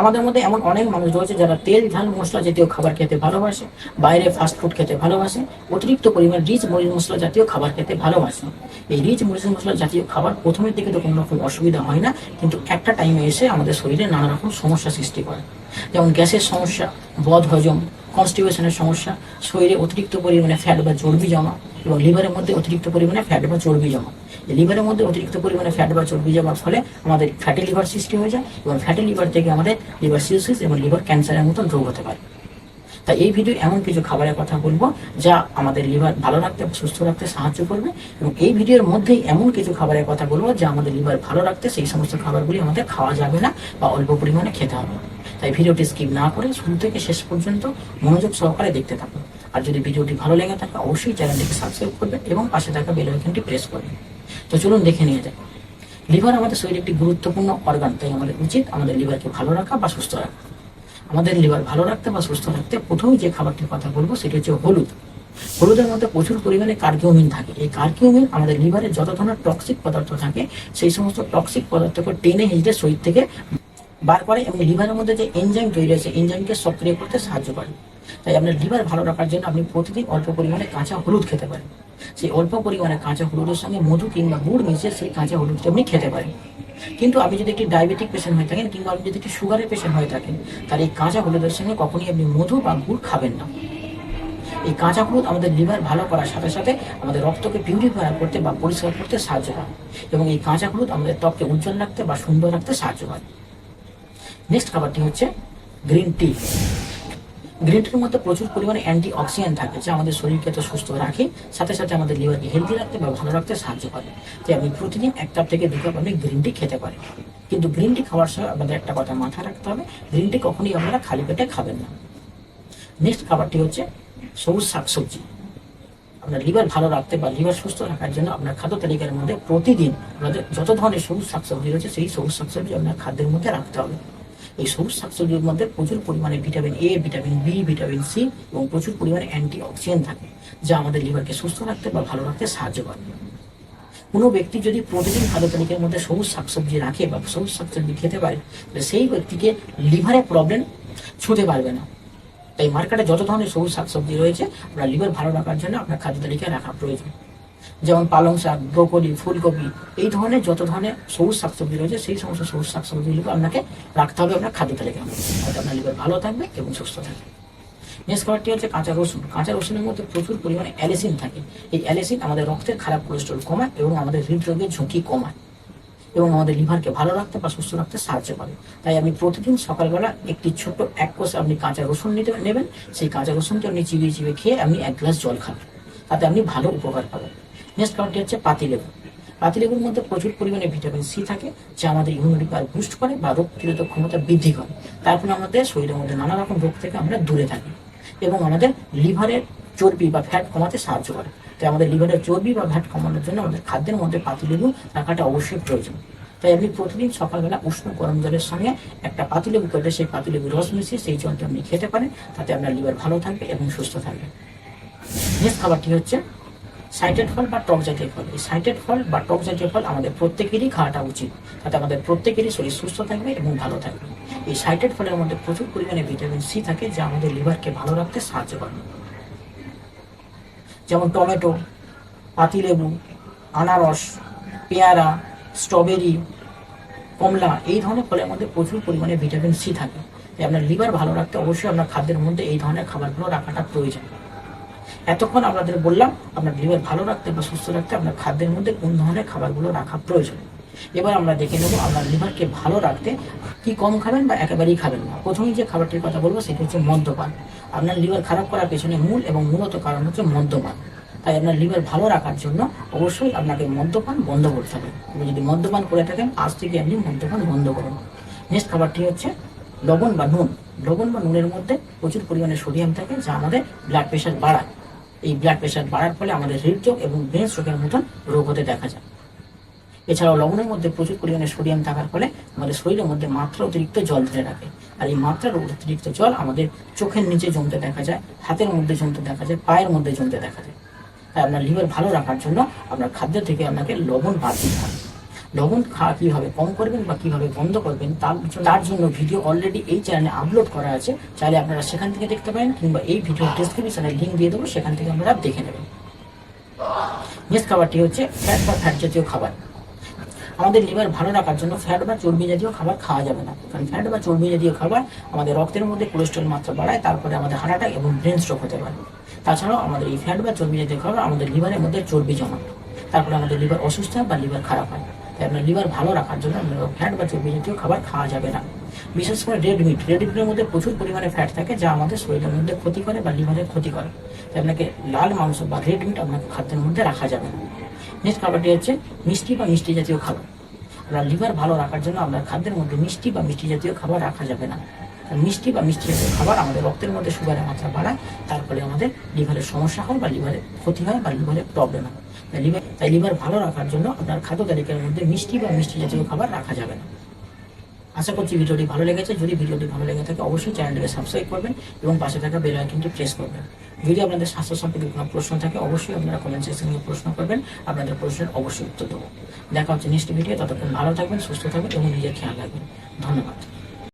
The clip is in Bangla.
আমাদের মধ্যে এমন অনেক মানুষ রয়েছে যারা তেল ঝাল মশলা জাতীয় খাবার খেতে ভালোবাসে, বাইরে ফাস্ট ফুড খেতে ভালোবাসে, অতিরিক্ত পরিমাণ রিচ মরিচ মশলা জাতীয় খাবার খেতে ভালোবাসে। এই রিচ মরিচ মশলা জাতীয় খাবার প্রথমের দিকে তো কোনো রকম অসুবিধা হয় না, কিন্তু একটা টাইমে এসে আমাদের শরীরে নানা রকম সমস্যা সৃষ্টি করে। যেমন গ্যাসের সমস্যা বদ হজম কনস্টিপেশনের সমস্যা, শরীরে অতিরিক্ত পরিমাণে ফ্যাট বা চর্বি জমা এবং লিভারের মধ্যে অতিরিক্ত পরিমাণে ফ্যাট বা চর্বি জমা। লিভারের মধ্যে অতিরিক্ত পরিমাণে ফ্যাট বা চর্বি জমার ফলে আমাদের ফ্যাটি লিভার সৃষ্টি হয়ে যায় এবং ফ্যাটি লিভার থেকে আমাদের লিভার সিউসিস এবং লিভার ক্যান্সারের মতন রোগ হতে পারে। তাই এই ভিডিও এমন কিছু খাবারের কথা বলব যা আমাদের লিভার ভালো রাখতে সুস্থ রাখতে সাহায্য করবে এবং এই ভিডিওর মধ্যেই এমন কিছু খাবারের কথা বলব যা আমাদের লিভার ভালো রাখতে সেই সমস্ত খাবারগুলি আমাদের খাওয়া যাবে না বা অল্প পরিমাণে খেতে হবে তাই ভিডিওটি স্কিপ না করে শুরু থেকে শেষ পর্যন্ত মনোযোগ সহকারে দেখতে থাকুন। আর যদি ভিডিওটি ভালো লেগে থাকে, অবশ্যই চ্যানেলটিকে সাবস্ক্রাইব করবেন এবং পাশে থাকা বেল আইকনটি প্রেস করবেন। তো চলুন দেখে নিয়ে যাই। লিভার আমাদের শরীরে একটি গুরুত্বপূর্ণ অর্গান তাই আমাদের উচিত আমাদের লিভারকে ভালো রাখা বা সুস্থ রাখা। আমাদের লিভার ভালো রাখতে বা সুস্থ রাখতে প্রথমেই যে খাবারটির কথা বলব, সেটি হচ্ছে হলুদ। হলুদের মধ্যে প্রচুর পরিমাণে কার্কিউমিন থাকে। এই কার্কিউমিন আমাদের লিভারে যত ধরনের টক্সিক পদার্থ থাকে, সেই সমস্ত টক্সিক পদার্থকে টেনে হিঁচড়ে শরীর থেকে বার করে এবং লিভারের মধ্যে যে এনজাইম তৈরি হয়েছে এনজাইমকে সক্রিয় করতে সাহায্য করে। তাই আপনার লিভার ভালো রাখার জন্য আপনি প্রতিদিন অল্প পরিমাণে কাঁচা হলুদ খেতে পারেন। সেই অল্প পরিমাণে কাঁচা হলুদের সঙ্গে মধু কিংবা গুড় মিশিয়ে সেই কাঁচা হলুদটা আপনি খেতে পারেন। কিন্তু আপনি যদি একটি ডায়াবেটিক পেশেন্ট হয়ে থাকেন কিংবা আপনি যদি একটি সুগারের পেশেন্ট হয়ে থাকেন, তাহলে এই কাঁচা হলুদের সঙ্গে কখনই আপনি মধু বা গুড় খাবেন না। এই কাঁচা হলুদ আমাদের লিভার ভালো করার সাথে সাথে আমাদের রক্তকে পিউরিফায়ার করতে বা পরিষ্কার করতে সাহায্য করে। এবং এই কাঁচা হলুদ আমাদের ত্বককে উজ্জ্বল রাখতে বা সুন্দর রাখতে সাহায্য করে। নেক্সট খাবারটি হচ্ছে গ্রিন টি গ্রিন টির মধ্যে প্রচুর পরিমাণে অ্যান্টি অক্সিডেন্ট থাকে, যা আমাদের শরীরকে তো সুস্থ রাখে, সাথে সাথে আমাদের লিভারকে হেলদি রাখতে বা ভালো রাখতে সাহায্য করে। তাই আপনি প্রতিদিন এক কাপ থেকে দু কাপ আপনি গ্রিন টি খেতে পারেন। কিন্তু গ্রিন টি খাওয়ার সময় আপনাদের একটা কথা মাথায় রাখতে হবে গ্রিন টি কখনই আপনারা খালি পেটে খাবেন না। নেক্সট খাবারটি হচ্ছে সবুজ শাকসবজি। আপনার লিভার ভালো রাখতে বা লিভার সুস্থ রাখার জন্য আপনার খাদ্য তালিকার মধ্যে প্রতিদিন আপনাদের যত ধরনের সবুজ শাকসবজি রয়েছে, সেই সবুজ শাকসবজি আপনার খাদ্যের মধ্যে রাখতে হবে। এই সবুজ শাকসবজির মধ্যে প্রচুর পরিমাণে vitamin A vitamin B vitamin C এবং প্রচুর পরিমাণে অ্যান্টি অক্সিডেন্ট থাকে, যা আমাদের লিভারকে সুস্থ রাখতে বা ভালো রাখতে সাহায্য করে। কোনো ব্যক্তি যদি প্রতিদিন খাদ্য তালিকার মধ্যে সবুজ শাকসবজি রাখে বা সবুজ শাকসবজি খেতে পারে, তাহলে সেই ব্যক্তিকে লিভারের প্রবলেম ছুঁতে পারবে না। তাই মার্কেটে যত ধরনের সবুজ শাকসবজি রয়েছে আপনার লিভার ভালো রাখার জন্য আপনার খাদ্য তালিকায় রাখা প্রয়োজন। যেমন পালং শাক, ব্রোকলি, ফুলকপি, এই ধরনের যত ধরনের সবুজ শাকসবজি রয়েছে, সেই সমস্ত সবুজ শাকসবজিগুলো আপনাকে রাখতে হবে আপনার খাদ্য তালিকার মধ্যে। আপনার লিভার ভালো থাকবে এবং সুস্থ থাকবে। নেক্সট খাবারটি হচ্ছে কাঁচা রসুন। কাঁচা রসুনের মধ্যে প্রচুর পরিমাণে অ্যালিসিন থাকে। এই অ্যালিসিন আমাদের রক্তের খারাপ কোলেস্ট্রল কমায় এবং আমাদের হৃদরোগের ঝুঁকি কমায় এবং আমাদের লিভারকে ভালো রাখতে বা সুস্থ রাখতে সাহায্য করে। তাই আপনি প্রতিদিন সকালবেলা একটি ছোট এক কোষে আপনি কাঁচা রসুন নিতে নেবেন। সেই কাঁচা রসুনকে আপনি চিবিয়ে চিবিয়ে খেয়ে আপনি এক গ্লাস জল খাবেন। তাতে আপনি ভালো উপকার পাবেন। নেক্সট খাবারটি হচ্ছে পাতিলেবু। পাতিলেবুর মধ্যে প্রচুর পরিমাণে ভিটামিন সি থাকে, যা আমাদের ইমিউনিটি পাওয়ার বুস্ট করে বা রোগ প্রতিরোধক ক্ষমতা বৃদ্ধি করে। তার ফলে আমাদের শরীরের মধ্যে নানা রকম রোগ থেকে আমরা দূরে থাকি এবং আমাদের লিভারের চর্বি বা ফ্যাট কমাতে সাহায্য করে। তাই আমাদের লিভারের চর্বি বা ফ্যাট কমানোর জন্য আমাদের খাদ্যের মধ্যে পাতিলেবু রাখাটা অবশ্যই প্রয়োজন। তাই আপনি প্রতিদিন সকালবেলা উষ্ণ গরম জলের সঙ্গে একটা পাতিলেবু কেটে সেই পাতিলেবু রস মিশিয়ে সেই জলটা আপনি খেতে পারেন, তাতে আপনার লিভার ভালো থাকবে এবং সুস্থ থাকবে। নেক্সট খাবারটি হচ্ছে সাইটেড ফল বা টক জাতীয় ফল এই সাইটেড ফল বা টক জাতীয় ফল আমাদের প্রত্যেকেরই খাওয়াটা উচিত। তাতে আমাদের প্রত্যেকেরই শরীর সুস্থ থাকবে এবং ভালো থাকবে। এই সাইটেড ফলের মধ্যে প্রচুর পরিমাণে ভিটামিন সি থাকে যা আমাদের লিভারকে ভালো রাখতে সাহায্য করে। যেমন টমেটো, পাতিলেবু, আনারস, পেয়ারা, স্ট্রবেরি, কমলা, এই ধরনের ফলের মধ্যে প্রচুর পরিমাণে ভিটামিন সি থাকে। তাই আপনার লিভার ভালো রাখতে অবশ্যই আপনার খাদ্যের মধ্যে এই ধরনের খাবারগুলো রাখাটা প্রয়োজন। এতক্ষণ আপনাদের বললাম, আপনার লিভার ভালো রাখতে বা সুস্থ রাখতে আপনার খাদ্যের মধ্যে কোন ধরনের খাবারগুলো রাখা প্রয়োজন। এবার আমরা দেখে নেব আপনার লিভারকে ভালো রাখতে কি কম খাবেন বা একেবারেই খাবেন না। প্রথমেই যে খাবারটির কথা বলব, সেটি হচ্ছে মদ্যপান। আপনার লিভার খারাপ করার পেছনে মূল এবং মূলত কারণ হচ্ছে মদ্যপান। তাই আপনার লিভার ভালো রাখার জন্য অবশ্যই আপনাকে মদ্যপান বন্ধ করতে হবে। আপনি যদি মদ্যপান করে থাকেন, আজ থেকে আপনি মদ্যপান বন্ধ করুন। নেক্সট খাবারটি হচ্ছে লবণ বা নুন। লবণ বা নুনের মধ্যে প্রচুর পরিমাণে সোডিয়াম থাকে, যা আমাদের ব্লাড প্রেশার বাড়ায়। এই ব্লাড প্রেশার বাড়ার ফলে আমাদের হৃদরোগ এবং ব্রেন স্ট্রোকের মতন রোগ হতে দেখা যায়। এছাড়াও লবণের মধ্যে প্রচুর পরিমাণে সোডিয়াম থাকার ফলে আমাদের শরীরের মধ্যে মাত্রা অতিরিক্ত জল ধরে রাখে। আর এই মাত্রার অতিরিক্ত জল আমাদের চোখের নিচে জমতে দেখা যায়, হাতের মধ্যে জমতে দেখা যায়, পায়ের মধ্যে জমতে দেখা যায়। তাই আপনার লিভার ভালো রাখার জন্য আপনার খাদ্য থেকে আপনাকে লবণ বাদ দিতে হবে। লবণ খাওয়া কীভাবে কম করবেন বা কীভাবে বন্ধ করবেন তার জন্য- ভিডিও অলরেডি এই চ্যানেলে আপলোড করা আছে। চাইলে আপনারা সেখান থেকে দেখতে পারেন কিংবা এই ভিডিও ডিসক্রিপশনে লিঙ্ক দিয়ে দেবো সেখান থেকে আপনারা দেখে নেবেন। নেক্সট খাবারটি হচ্ছে ফ্যাট বা ফ্যাট জাতীয় খাবার। আমাদের লিভার ভালো রাখার জন্য ফ্যাট বা চর্বি জাতীয় খাবার খাওয়া যাবে না। কারণ ফ্যাট বা চর্বি জাতীয় খাবার আমাদের রক্তের মধ্যে কোলেস্ট্রল মাত্রা বাড়ায় তারপরে আমাদের হার্ট অ্যাটাক এবং ব্রেন স্ট্রোক হতে পারে। তাছাড়াও আমাদের এই ফ্যাট বা চর্বি জাতীয় খাবার আমাদের লিভারের মধ্যে চর্বি জমা তারপরে আমাদের লিভার অসুস্থ হয় বা লিভার খারাপ হয়। তাই আপনার লিভার ভালো রাখার জন্য ফ্যাট বা চর্বি জাতীয় খাবার খাওয়া যাবে না। বিশেষ করে রেড মিট রেড মিটের মধ্যে প্রচুর পরিমাণে ফ্যাট থাকে যা আমাদের শরীরের মধ্যে ক্ষতি করে বা লিভারের ক্ষতি করে। তাই আপনাকে লাল মাংস বা রেড মিট আপনাকে খাদ্যের মধ্যে রাখা যাবে না। নেক্সট খাবারটি হচ্ছে মিষ্টি বা মিষ্টি জাতীয় খাবার। আপনার লিভার ভালো রাখার জন্য আপনার খাদ্যের মধ্যে মিষ্টি বা মিষ্টি জাতীয় খাবার রাখা যাবে না। মিষ্টি বা মিষ্টি জাতীয় খাবার আমাদের রক্তের মধ্যে সুগারের মাত্রা বাড়ায় তারপরে আমাদের লিভারের সমস্যা হয় বা লিভারের ক্ষতি হয় বা লিভারের প্রবলেম হয়। তাই লিভার তাই লিভার ভালো রাখার জন্য আপনার খাদ্য তালিকার মধ্যে মিষ্টি বা মিষ্টি জাতীয় খাবার রাখা যাবে না। আশা করছি ভিডিওটি ভালো লেগেছে। যদি ভিডিওটি ভালো লেগে থাকে, অবশ্যই চ্যানেলটিকে সাবস্ক্রাইব করবেন এবং পাশে থাকা বেল আইকনটি প্রেস করবেন। যদি আপনাদের স্বাস্থ্য সম্পর্কে কোনো প্রশ্ন থাকে, অবশ্যই আপনারা কমেন্ট সেকশনে প্রশ্ন করবেন। আপনাদের প্রশ্নের অবশ্যই উত্তর দেবো। দেখা হচ্ছে নেক্সট ভিডিও ততক্ষণ ভালো থাকবেন, সুস্থ থাকবেন এবং নিজের খেয়াল রাখবেন। ধন্যবাদ।